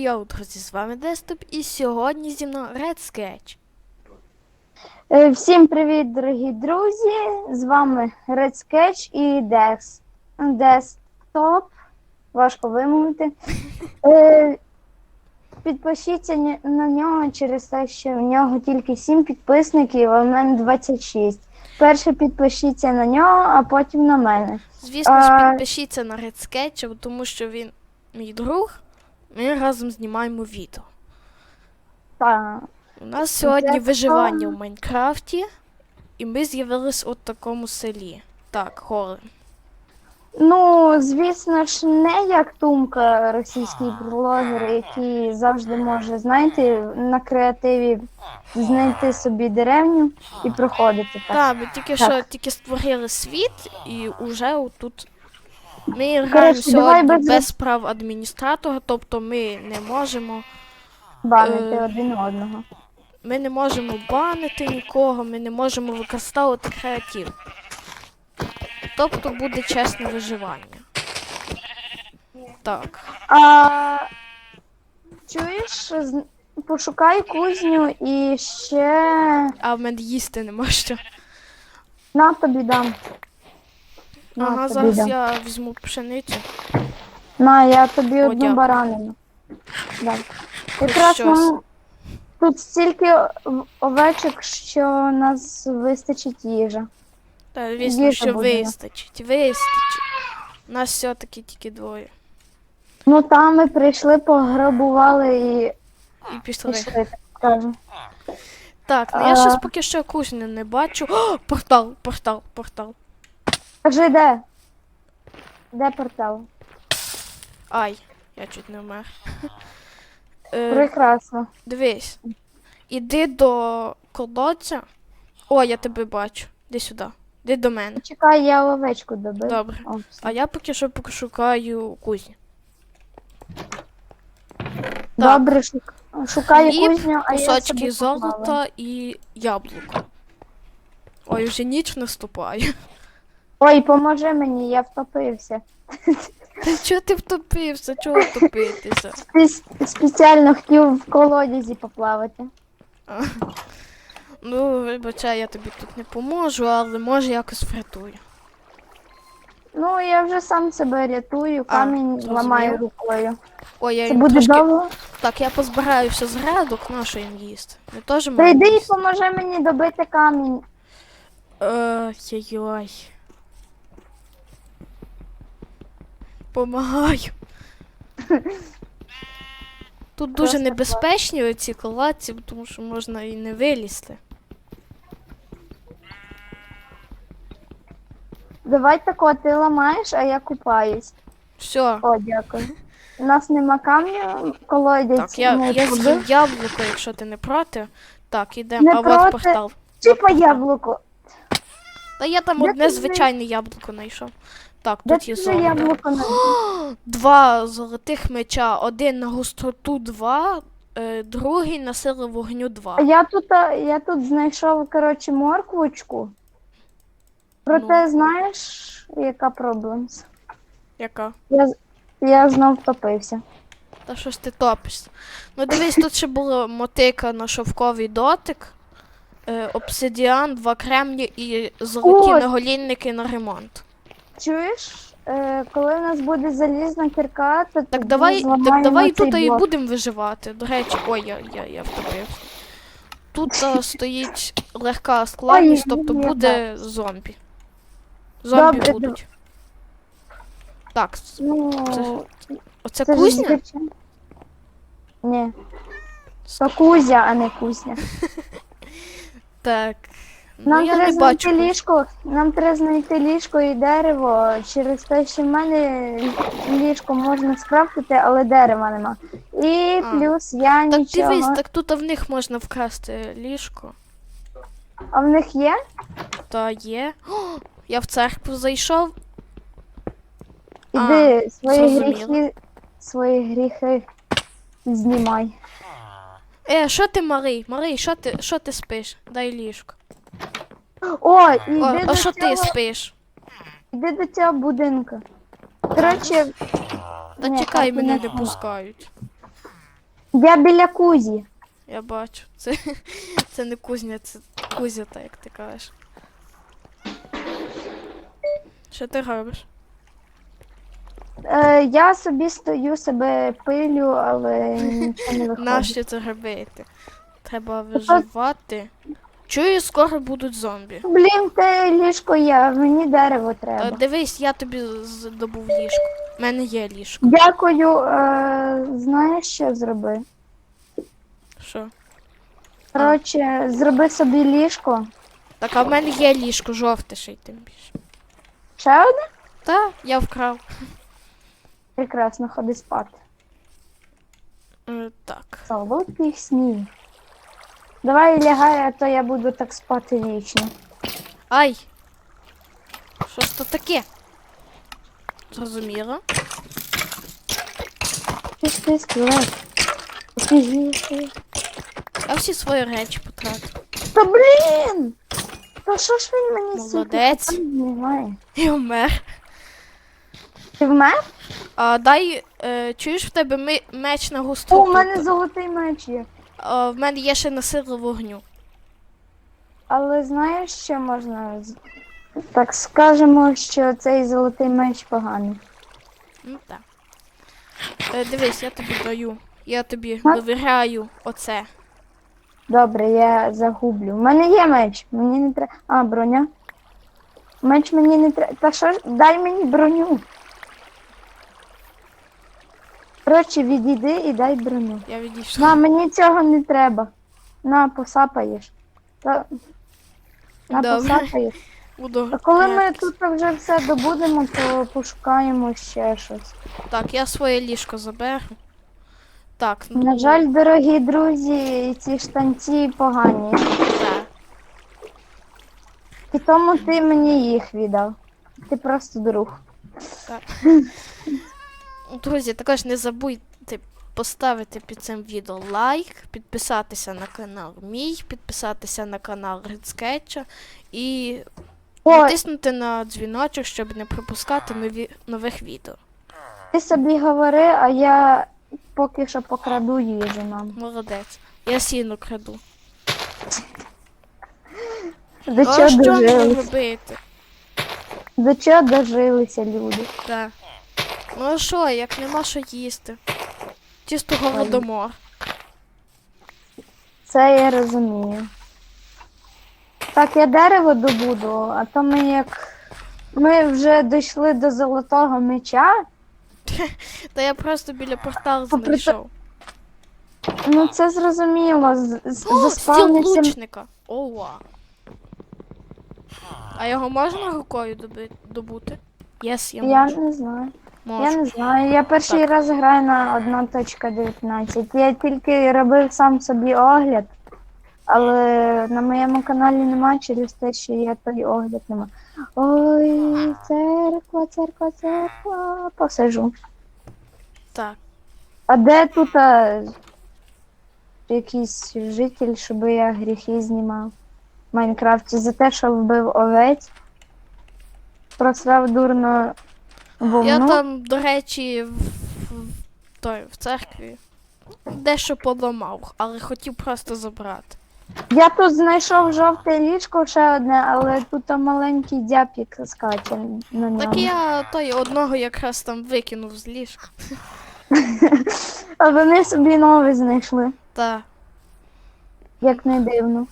Йоу, друзі, з вами Деступ і сьогодні зі мною Red Sketch. Е, Всім привіт, дорогі друзі! З вами Red Sketch і Dex. Desktop. Важко вимовити. Е, Підпишіться на нього через те, що в нього тільки 7 підписників, а в мене 26. Перше підпишіться на нього, а потім на мене. Звісно ж, підпишіться на Red Sketch, тому що він мій друг. Ми разом знімаємо відео. Та, У нас сьогодні виживання в Майнкрафті, і ми з'явились у такому селі. Так, Холе. Ну, звісно ж, не як Тумка, російський блогер, який завжди може, знаєте, на креативі знайти собі деревню і проходити так. Так, ми тільки Так. що тільки створили світ, і вже отут. Ми граємо сьогодні без- без прав адміністратора, тобто ми не можемо. Банити Е, один одного. Ми не можемо банити нікого, ми не можемо використовувати креатив. Тобто буде чесне виживання. Так. А чуєш, пошукай кузню і ще А в мене їсти нема що. на тобі дам. На Ага, тобі зараз дам. я візьму пшеницю. На, я тобі О, одну дякую. баранину. Да. Якраз щось. нам тут стільки ов- овечок, що нас вистачить їжа. Та звісно, Їжа що буде. вистачить. Вистачить. Нас все-таки тільки двоє. Ну там ми прийшли, пограбували і І пішли. пішли, так скажемо. Так, ну я А. щось поки що кузню не бачу. О, портал, портал, портал. Кажи, де? Де портал? Ай, я чуть не вмер. Е, Прекрасно. Дивись. Іди до колодця. О, я тебе бачу. Іди сюди. Іди до мене. Чекай, я овечку добив. Добре. О, все. А я поки що пошукаю кузню. Добре, шук... шукаю Хліб, кузню, а я Кусочки золота і яблуко. Ой, вже ніч наступає. Ой, поможи мені, я втопився. Та чого ти втопився? Чого втопитися? Спеціально хотів в колодязі поплавати. Ну, вибачай, я тобі тут не поможу, але може якось врятую. Ну, я вже сам себе рятую, камінь зрозумів. ламаю рукою. Ой, я Це їм буде трошки... довго? Так, я позбираюся з грядок, на що їм їсти. Не теж Та йди і їсти. поможи мені добити камінь. Ой-ой. Помагаю. Тут дуже небезпечні оці колодці, тому що можна і не вилізти. Давай тако, ти ламаєш, а я купаюсь. Все. О, дякую. У нас нема камню, колодязь Так, я, не я побив. з'їв яблуко, якщо ти не проти. Так, ідемо. А проти. от портал. Чіпа яблуко. Та я там Де одне звичайне яблуко знайшов. Так, Де тут є ти золото. яблуко на Два золотих меча, один на гостроту 2, е, другий на силу вогню 2. А я тут, а, я тут знайшов, коротше, морквочку. Проте, Ну. знаєш, яка проблема? Яка? Я, з- я знов втопився. Та що ж ти топишся? Ну дивись, тут ще було мотика на шовковий дотик, е, обсидіан, два кремні і золоті Ось. наголінники на ремонт. Чуєш, е, коли у нас буде залізна кірка, то Так давай, так давай тут і будемо виживати. До речі, ой, я, я, я втопився. Тут е, стоїть легка складність, тобто буде зомбі. Зомбі Добре, будуть. Так, Ну, Це- оце це кузня? Ні. То кузя, а не кузня. Так. Нам ну, я треба не бачу. знайти ліжко, нам треба знайти ліжко і дерево через те, що в мене ліжко можна скрафтити, але дерева нема. І А. плюс я Так нічого. дивись, так тут в них можна вкрасти ліжко. А в них є? Та є. О, я в церкву зайшов. Іди свої зрозуміло. гріхи, свої гріхи знімай. Е, що ти малий? Малий, що ти, що ти спиш? Дай ліжко. О, іди О, до а що цього, ти спиш? іди до цього будинку. Коротше, Та ні, чекай, так мене не не пускають. Я біля кузі. Я бачу. Це, це не кузня, це кузя, так як ти кажеш. Що ти робиш? Е, я собі стою, себе пилю, але нічого не виходить. Нащо це робити? Треба виживати. Чую, скоро будуть зомбі. Блін, те ліжко є, мені дерево Е, треба. Дивись, я тобі здобув ліжко. У мене є ліжко. Дякую. Е, знаєш, що зроби? Що? Коротше, зроби собі ліжко. Так, а в мене є ліжко жовте ще й тим більше. Ще одне? Та, я вкрав. Прекрасно, ходи спати. Е, так. Солодких снів. Давай лягай, а то я буду так спати вічно. Ай! Що ж то таке? Зрозуміло. Ти ж ти скелет. Я всі свої речі потратив. Та блін! Та що ж він мені сіпить? Молодець. Немає. І вмер. Ти вмер? А, дай, е, чуєш в тебе ми, меч на О, у мене золотий меч є. А, в мене є ще насилу вогню. Але знаєш, що можна. Так скажемо, що цей золотий меч поганий. Ну так. Е, дивись, я тобі даю. Я тобі Га? довіряю оце. Добре, я загублю. У мене є меч. Мені не треба. А, броня. Меч мені не треба. Та що ж, дай мені броню. Коротше, відійди і дай броню. Я відійшла. На, мені цього не треба. На, посапаєш. Та... На, Добре. посапаєш. Буду. А коли ми тут вже все добудемо, то пошукаємо ще щось. Так, я своє ліжко заберу. Так, ну, На жаль, дорогі друзі, ці штанці погані. так. І тому ти мені їх віддав. Ти просто друг. Так. Друзі, також не забудьте поставити під цим відео лайк, підписатися на канал мій, підписатися на канал Редскетча і натиснути на дзвіночок, щоб не пропускати нові, нових відео. ти собі говори, а я поки що покраду їжу нам. Молодець. Я сіно краду. До а чого що мені дожилися? робити? До чого дожилися люди? Так. Ну а що, як нема що їсти? Чисто голодомор. Це я розумію. Так, я дерево добуду, а то ми як. Ми вже дійшли до золотого меча. Та я просто біля порталу Попри те- знайшов. Ну це зрозуміло. з- з- О, стіл Заспавнився. лучника. Ова. А його можна рукою доби- добути? Єс, я Я можу. не знаю. Я не знаю. Я перший Так. раз граю на 1.19. Я тільки робив сам собі огляд, але на моєму каналі нема через те, що я той огляд нема. Ой, церква, церква, церква. Посижу. Так. А де тут а, якийсь житель, щоб я гріхи знімав в Майнкрафті за те, що вбив овець, просрав дурно вовну. Я там, до речі, в, в, той, в церкві дещо поламав, але хотів просто забрати. Я тут знайшов жовте ліжко ще одне, але тут там маленький дяпік скаче на ньому. Так я той одного якраз там викинув з ліжка. А вони собі нове знайшли, Та. як не дивно.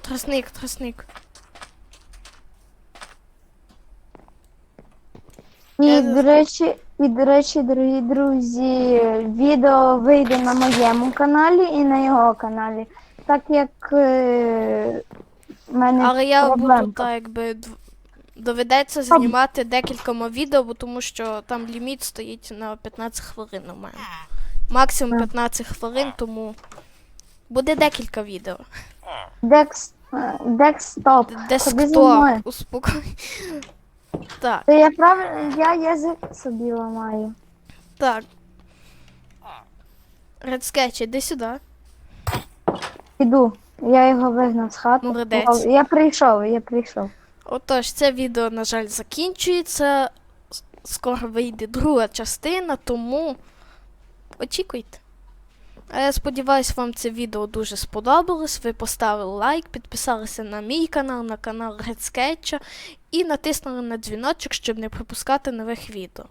Тросник, тросник. І, до речі, і, до речі, дорогі друзі, відео вийде на моєму каналі і на його каналі. Так як е, в мене Але я буду так, якби дв- доведеться знімати декількома відео, бо тому що там ліміт стоїть на 15 хвилин у мене. Максимум 15 хвилин, тому буде декілька відео. Декс, е, декстоп. Ходи зі Десктоп, мною. успокой. Так, То я правильно, я язик собі ламаю. так. Редскетч, іди сюди. Іду. Я його вигнав з хати. Молодець. Я прийшов, я прийшов. Отож, це відео, на жаль, закінчується. Скоро вийде друга частина, тому очікуйте. А я сподіваюся, вам це відео дуже сподобалось. Ви поставили лайк, підписалися на мій канал, на канал Sketch і натиснули на дзвіночок, щоб не пропускати нових відео.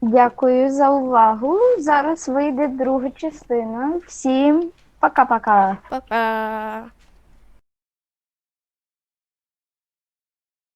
Дякую за увагу. Зараз вийде друга частина. Всім пока-пока. Па-па!